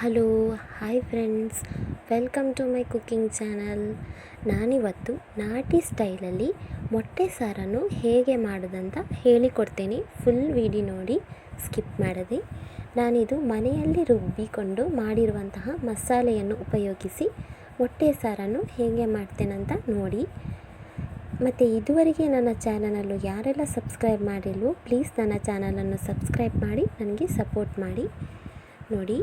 Hello, hi friends. Welcome to my cooking channel. ನಾನಿವತ್ತು ನಾಟಿ ಸ್ಟೈಲಲ್ಲಿ ಮೊಟ್ಟೆ ಸಾರನ್ನು ಹೇಗೆ ಮಾಡೋದಂತ ಹೇಳಿಕೊಡ್ತೇನೆ. ಫುಲ್ ವಿಡಿಯೋ ನೋಡಿ, ಸ್ಕಿಪ್ ಮಾಡದೆ. ನಾನಿದು ಮನೆಯಲ್ಲಿ ರುಬ್ಬಿಕೊಂಡು ಮಾಡಿರುವಂತಹ ಮಸಾಲೆಯನ್ನು ಉಪಯೋಗಿಸಿ ಮೊಟ್ಟೆ ಸಾರನ್ನು ಹೇಗೆ ಮಾಡ್ತೇನಂತ ನೋಡಿ. ಮತ್ತು ಇದುವರೆಗೆ ನನ್ನ ಚಾನಲನ್ನು ಯಾರೆಲ್ಲ ಸಬ್ಸ್ಕ್ರೈಬ್ ಮಾಡಿಲ್ವೋ, ಪ್ಲೀಸ್ ನನ್ನ ಚಾನಲನ್ನು ಸಬ್ಸ್ಕ್ರೈಬ್ ಮಾಡಿ, ನನಗೆ ಸಪೋರ್ಟ್ ಮಾಡಿ. ನೋಡಿ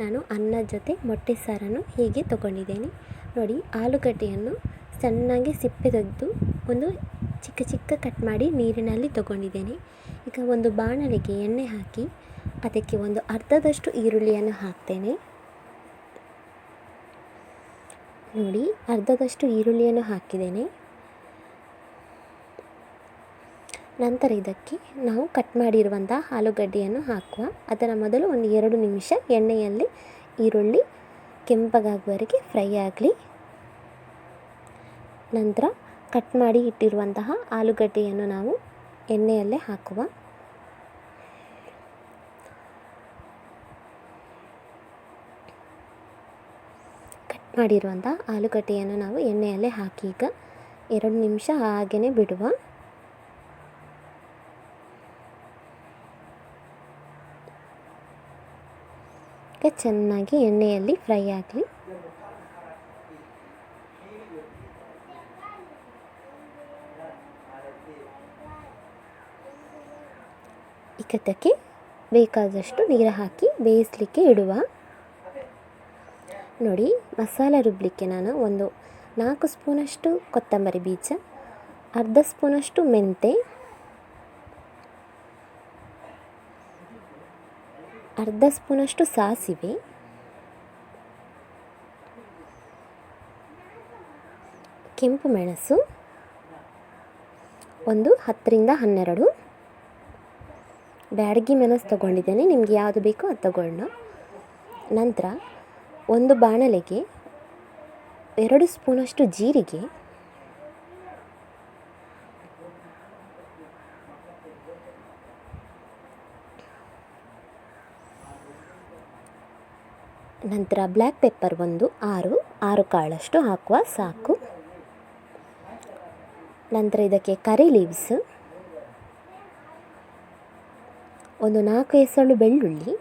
ನಾನು ಅನ್ನದ ಜೊತೆ ಮೊಟ್ಟೆ ಸಾರನ್ನು ಹೀಗೆ ತೊಗೊಂಡಿದ್ದೇನೆ. ನೋಡಿ, ಆಲೂಗಡ್ಡೆಯನ್ನು ಸಣ್ಣಗೆ ಸಿಪ್ಪೆ ತೆಗೆದು ಒಂದು ಚಿಕ್ಕ ಚಿಕ್ಕ ಕಟ್ ಮಾಡಿ ನೀರಿನಲ್ಲಿ ತೊಗೊಂಡಿದ್ದೇನೆ. ಈಗ ಒಂದು ಬಾಣಲೆಗೆ ಎಣ್ಣೆ ಹಾಕಿ ಅದಕ್ಕೆ ಒಂದು ಅರ್ಧದಷ್ಟು ಈರುಳ್ಳಿಯನ್ನು ಹಾಕ್ತೇನೆ. ನೋಡಿ, ಅರ್ಧದಷ್ಟು ಈರುಳ್ಳಿಯನ್ನು ಹಾಕಿದ್ದೇನೆ. ನಂತರ ಇದಕ್ಕೆ ನಾವು ಕಟ್ ಮಾಡಿರುವಂಥ ಆಲೂಗಡ್ಡೆಯನ್ನು ಹಾಕುವ. ಅದರ ಮೊದಲು ಒಂದು ಎರಡು ನಿಮಿಷ ಎಣ್ಣೆಯಲ್ಲಿ ಈರುಳ್ಳಿ ಕೆಂಪಗಾಗುವವರೆಗೆ ಫ್ರೈ ಆಗಲಿ. ನಂತರ ಕಟ್ ಮಾಡಿ ಇಟ್ಟಿರುವಂತಹ ಆಲೂಗಡ್ಡೆಯನ್ನು ನಾವು ಎಣ್ಣೆಯಲ್ಲೇ ಹಾಕುವ. ಕಟ್ ಮಾಡಿರುವಂಥ ಆಲೂಗಡ್ಡೆಯನ್ನು ನಾವು ಎಣ್ಣೆಯಲ್ಲೇ ಹಾಕಿ ಈಗ ಎರಡು ನಿಮಿಷ ಹಾಗೆಯೇ ಬಿಡುವ. ಚೆನ್ನಾಗಿ ಎಣ್ಣೆಯಲ್ಲಿ ಫ್ರೈ ಆಗಲಿ. ಇಕ್ಕತ್ತಕ್ಕೆ ಬೇಕಾದಷ್ಟು ನೀರು ಹಾಕಿ ಬೇಯಿಸಲಿಕ್ಕೆ ಇಡುವ. ನೋಡಿ, ಮಸಾಲೆ ರುಬ್ಬಲಿಕ್ಕೆ ನಾನು ಒಂದು ನಾಲ್ಕು ಸ್ಪೂನಷ್ಟು ಕೊತ್ತಂಬರಿ ಬೀಜ, ಅರ್ಧ ಸ್ಪೂನಷ್ಟು ಮೆಂತೆ ಅರ್ಧ ಸ್ಪೂನಷ್ಟು ಸಾಸಿವೆ. ಕೆಂಪು ಮೆಣಸು. ಒಂದು ಹತ್ತರಿಂದ ಹನ್ನೆರಡು. ಬ್ಯಾಡಗಿ ಮೆಣಸು ತೊಗೊಂಡಿದ್ದೇನೆ. ನಿಮಗೆ ಯಾವುದು ಬೇಕೋ ಅದು ತಗೊಳ್ಳೋಣ ನಂತರ ಒಂದು ಬಾಣಲೆಗೆ ಎರಡು ಸ್ಪೂನಷ್ಟು ಜೀರಿಗೆ. ನಂತರ ಬ್ಲ್ಯಾಕ್ ಪೆಪ್ಪರ್ ಒಂದು, ಆರು ಆರು ಕಾಳಷ್ಟು ಹಾಕುವ ಸಾಕು. ನಂತರ ಇದಕ್ಕೆ ಕರಿ ಲೀವ್ಸ್, ಒಂದು ನಾಲ್ಕು ಎಸಳು ಬೆಳ್ಳುಳ್ಳಿ.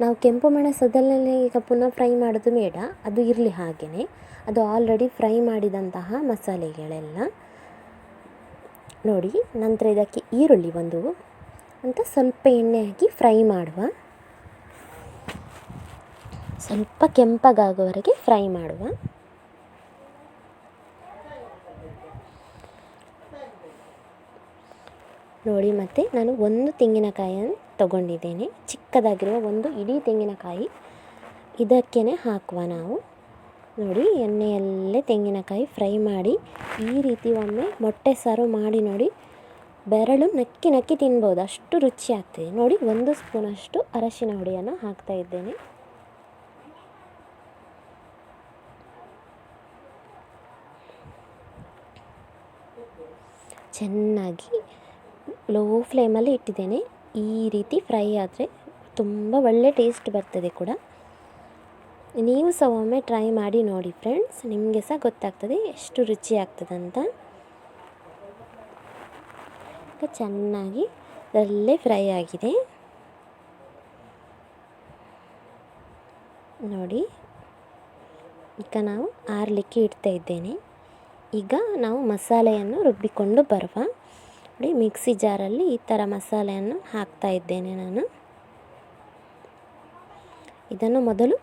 ನಾವು ಕೆಂಪು ಮೆಣಸದಲ್ಲೇ ಈಗ ಪುನಃ ಫ್ರೈ ಮಾಡೋದು ಬೇಡ, ಅದು ಇರಲಿ ಹಾಗೆಯೇ ಅದು ಆಲ್ರೆಡಿ ಫ್ರೈ ಮಾಡಿದಂತಹ ಮಸಾಲೆಗಳೆಲ್ಲ. ನೋಡಿ, ನಂತರ ಇದಕ್ಕೆ ಈರುಳ್ಳಿ ಒಂದು, ಅಂತ ಸ್ವಲ್ಪ ಎಣ್ಣೆ ಹಾಕಿ ಫ್ರೈ ಮಾಡುವ. ಸ್ವಲ್ಪ ಕೆಂಪಗಾಗುವವರೆಗೆ ಫ್ರೈ ಮಾಡುವ. ನೋಡಿ ಮತ್ತೆ ನಾನು ಒಂದು ತೆಂಗಿನಕಾಯಿಯನ್ನು ತಗೊಂಡಿದ್ದೇನೆ. ಚಿಕ್ಕದಾಗಿರುವ ಒಂದು ಇಡೀ ತೆಂಗಿನಕಾಯಿ ಇದಕ್ಕೇ ಹಾಕುವ ನಾವು. ನೋಡಿ, ಎಣ್ಣೆಯಲ್ಲೇ ತೆಂಗಿನಕಾಯಿ ಫ್ರೈ ಮಾಡಿ ಈ ರೀತಿ ಒಮ್ಮೆ ಮೊಟ್ಟೆ ಸಾರು ಮಾಡಿ ನೋಡಿ, ಬೆರಳು ನಕ್ಕಿ ನಕ್ಕಿ ತಿನ್ಬೋದು. ಅಷ್ಟು ರುಚಿ ಆಗ್ತದೆ ನೋಡಿ, ಒಂದು ಸ್ಪೂನಷ್ಟು ಅರಶಿನ ಹುಡಿಯನ್ನು ಹಾಕ್ತಾ ಇದ್ದೇನೆ. ಚೆನ್ನಾಗಿ ಲೋ ಫ್ಲೇಮಲ್ಲಿ ಇಟ್ಟಿದ್ದೇನೆ. ಈ ರೀತಿ ಫ್ರೈ ಆದರೆ ತುಂಬ ಒಳ್ಳೆ ಟೇಸ್ಟ್ ಬರ್ತದೆ ಕೂಡ. ನೀವು ಸಹ ಒಮ್ಮೆ ಟ್ರೈ ಮಾಡಿ ನೋಡಿ ಫ್ರೆಂಡ್ಸ್ ನಿಮಗೆ ಸಹ ಗೊತ್ತಾಗ್ತದೆ ಎಷ್ಟು ರುಚಿ ಆಗ್ತದಂತ ಈಗ ಚೆನ್ನಾಗಿ ಅದರಲ್ಲೇ ಫ್ರೈ ಆಗಿದೆ. ನೋಡಿ, ಈಗ ನಾವು ಆರಲಿಕ್ಕೆ ಇಡ್ತಾ ಇದ್ದೇನೆ. ಈಗ ನಾವು ಮಸಾಲೆಯನ್ನು ರುಬ್ಬಿಕೊಂಡು ಬರುವ ನೋಡಿ, ಮಿಕ್ಸಿ ಜಾರಲ್ಲಿ ಈ ಥರ ಮಸಾಲೆಯನ್ನು ಹಾಕ್ತಾ ಇದ್ದೇನೆ ನಾನು. ಇದನ್ನು ಮೊದಲು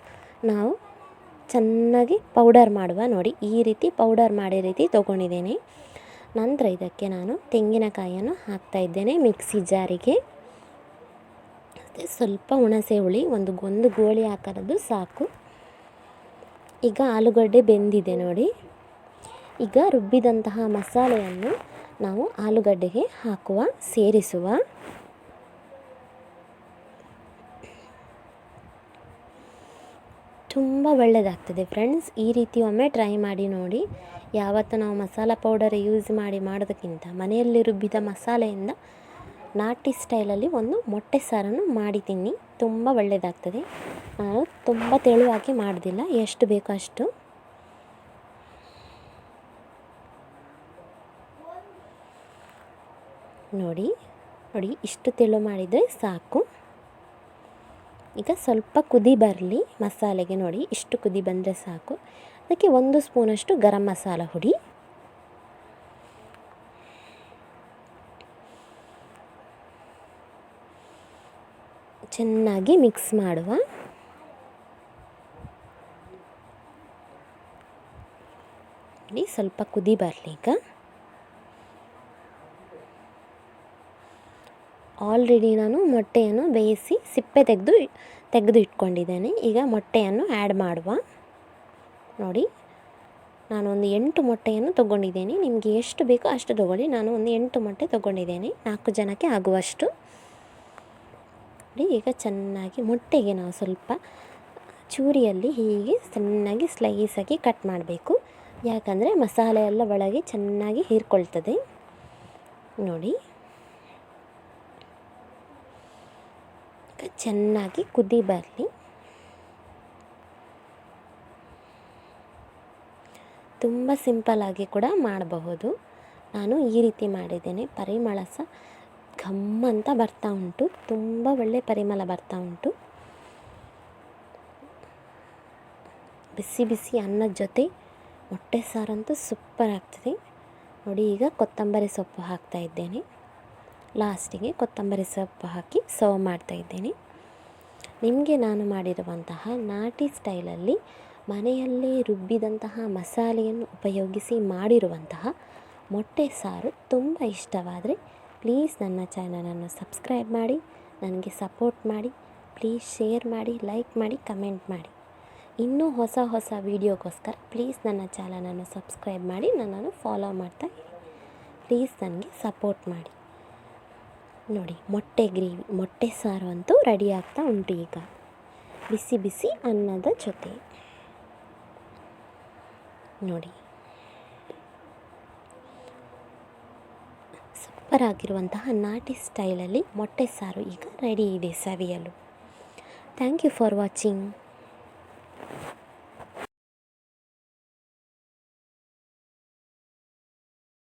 ನಾವು ಚೆನ್ನಾಗಿ ಪೌಡರ್ ಮಾಡುವ, ನೋಡಿ, ಈ ರೀತಿ ಪೌಡರ್ ಮಾಡಿ ರೀತಿ ತೊಗೊಂಡಿದ್ದೇನೆ. ನಂತರ ಇದಕ್ಕೆ ನಾನು ತೆಂಗಿನಕಾಯಿಯನ್ನು ಹಾಕ್ತಾ ಇದ್ದೇನೆ ಮಿಕ್ಸಿ ಜಾರಿಗೆ. ಸ್ವಲ್ಪ ಹುಣಸೆ ಹುಳಿ, ಒಂದು ಒಂದು ಗೋಳಿ ಹಾಕೋದು ಸಾಕು. ಈಗ ಆಲೂಗಡ್ಡೆ ಬೆಂದಿದೆ ನೋಡಿ. ಈಗ ರುಬ್ಬಿದಂತಹ ಮಸಾಲೆಯನ್ನು ನಾವು ಆಲೂಗಡ್ಡೆಗೆ ಹಾಕುವ, ಸೇರಿಸುವ. ತುಂಬ ಒಳ್ಳೆಯದಾಗ್ತದೆ ಫ್ರೆಂಡ್ಸ್. ಈ ರೀತಿ ಒಮ್ಮೆ ಟ್ರೈ ಮಾಡಿ ನೋಡಿ. ಯಾವತ್ತು ನಾವು ಮಸಾಲ ಪೌಡರ್ ಯೂಸ್ ಮಾಡಿ ಮಾಡೋದಕ್ಕಿಂತ ಮನೆಯಲ್ಲಿ ರುಬ್ಬಿದ ಮಸಾಲೆಯಿಂದ ನಾಟಿ ಸ್ಟೈಲಲ್ಲಿ ಒಂದು ಮೊಟ್ಟೆ ಸಾರನ್ನು ಮಾಡಿ ತಿನ್ನಿ. ತುಂಬ ಒಳ್ಳೆಯದಾಗ್ತದೆ ನಾನು ತುಂಬ ತೆಳುವಾಗಿ ಮಾಡೋದಿಲ್ಲ. ಎಷ್ಟು ಬೇಕೋ ಅಷ್ಟು. ನೋಡಿ ನೋಡಿ, ಇಷ್ಟು ತೆಳು ಮಾಡಿದರೆ ಸಾಕು. ಈಗ ಸ್ವಲ್ಪ ಕುದಿ ಬರಲಿ ಮಸಾಲೆಗೆ ನೋಡಿ, ಇಷ್ಟು ಕುದಿ ಬಂದರೆ ಸಾಕು. ಅದಕ್ಕೆ ಒಂದು ಸ್ಪೂನಷ್ಟು ಗರಂ ಮಸಾಲ ಹುಡಿ. ಚೆನ್ನಾಗಿ ಮಿಕ್ಸ್ ಮಾಡುವ. ಸ್ವಲ್ಪ ಕುದಿ ಬರಲಿ ಈಗ. ಆಲ್ರೆಡಿ ನಾನು ಮೊಟ್ಟೆಯನ್ನು ಬೇಯಿಸಿ ಸಿಪ್ಪೆ ತೆಗೆದು ತೆಗೆದು ಇಟ್ಕೊಂಡಿದ್ದೇನೆ. ಈಗ ಮೊಟ್ಟೆಯನ್ನು ಆ್ಯಡ್ ಮಾಡುವ. ನೋಡಿ, ನಾನು ಒಂದು ಎಂಟು ಮೊಟ್ಟೆಯನ್ನು ತೊಗೊಂಡಿದ್ದೇನೆ. ನಿಮಗೆ ಎಷ್ಟು ಬೇಕೋ ಅಷ್ಟು ತೊಗೊಳ್ಳಿ. ನಾನು ಒಂದು ಎಂಟು ಮೊಟ್ಟೆ ತೊಗೊಂಡಿದ್ದೇನೆ. ನಾಲ್ಕು ಜನಕ್ಕೆ ಆಗುವಷ್ಟು. ನೋಡಿ, ಈಗ ಚೆನ್ನಾಗಿ ಮೊಟ್ಟೆಗೆ ನಾವು ಸ್ವಲ್ಪ ಚೂರಿಯಲ್ಲಿ ಹೀಗೆ ಚೆನ್ನಾಗಿ ಸ್ಲೈಸಾಗಿ ಕಟ್ ಮಾಡಬೇಕು. ಯಾಕಂದರೆ ಮಸಾಲೆ ಎಲ್ಲ ಒಳಗೆ ಚೆನ್ನಾಗಿ ಹೀರ್ಕೊಳ್ತದೆ. ನೋಡಿ. ಚೆನ್ನಾಗಿ ಕುದಿ ಬರಲಿ. ತುಂಬ ಸಿಂಪಲ್ಲಾಗಿ ಕೂಡ ಮಾಡಬಹುದು. ನಾನು ಈ ರೀತಿ ಮಾಡಿದ್ದೇನೆ. ಪರಿಮಳ ಸಹ ಘಮ್ ಅಂತ ಬರ್ತಾ ಉಂಟು. ತುಂಬ ಒಳ್ಳೆ ಪರಿಮಳ ಬರ್ತಾ ಉಂಟು. ಬಿಸಿ ಬಿಸಿ ಅನ್ನದ ಜೊತೆ ಮೊಟ್ಟೆ ಸಾರಂತೂ ಸೂಪರ್ ಆಗ್ತದೆ. ನೋಡಿ ಈಗ ಕೊತ್ತಂಬರಿ ಸೊಪ್ಪು ಹಾಕ್ತಾ ಇದ್ದೇನೆ. ಲಾಸ್ಟಿಗೆ ಕೊತ್ತಂಬರಿ ಸೊಪ್ಪು ಹಾಕಿ ಸರ್ವ್ ಮಾಡ್ತಾ ಇದ್ದೇನೆ. ನಿಮಗೆ ನಾನು ಮಾಡಿರುವಂತಹ ನಾಟಿ ಸ್ಟೈಲಲ್ಲಿ ಮನೆಯಲ್ಲೇ ರುಬ್ಬಿದಂತಹ ಮಸಾಲೆಯನ್ನು ಉಪಯೋಗಿಸಿ ಮಾಡಿರುವಂತಹ ಮೊಟ್ಟೆ ಸಾರು ತುಂಬ ಇಷ್ಟವಾದರೆ ಪ್ಲೀಸ್ ನನ್ನ ಚಾನಲನ್ನು ಸಬ್ಸ್ಕ್ರೈಬ್ ಮಾಡಿ, ನನಗೆ ಸಪೋರ್ಟ್ ಮಾಡಿ, ಪ್ಲೀಸ್ ಶೇರ್ ಮಾಡಿ, ಲೈಕ್ ಮಾಡಿ, ಕಮೆಂಟ್ ಮಾಡಿ. ಇನ್ನೂ ಹೊಸ ಹೊಸ ವೀಡಿಯೋಗೋಸ್ಕರ ಪ್ಲೀಸ್ ನನ್ನ ಚಾನಲನ್ನು ಸಬ್ಸ್ಕ್ರೈಬ್ ಮಾಡಿ, ನನ್ನನ್ನು ಫಾಲೋ ಮಾಡ್ತಾ ಇರಿ. ಪ್ಲೀಸ್ ನನಗೆ ಸಪೋರ್ಟ್ ಮಾಡಿ. ನೋಡಿ, ಮೊಟ್ಟೆ ಗ್ರೇವಿ, ಮೊಟ್ಟೆ ಸಾರು ಅಂತೂ ರೆಡಿ ಆಗ್ತಾ ಉಂಟು ಈಗ. ಬಿಸಿ ಬಿಸಿ ಅನ್ನದ ಜೊತೆ. ನೋಡಿ. ಸೂಪರ್ ಆಗಿರುವಂತಹ ನಾಟಿ ಸ್ಟೈಲಲ್ಲಿ ಮೊಟ್ಟೆ ಸಾರು ಈಗ ರೆಡಿ ಇದೆ ಸವಿಯಲು. Thank you for watching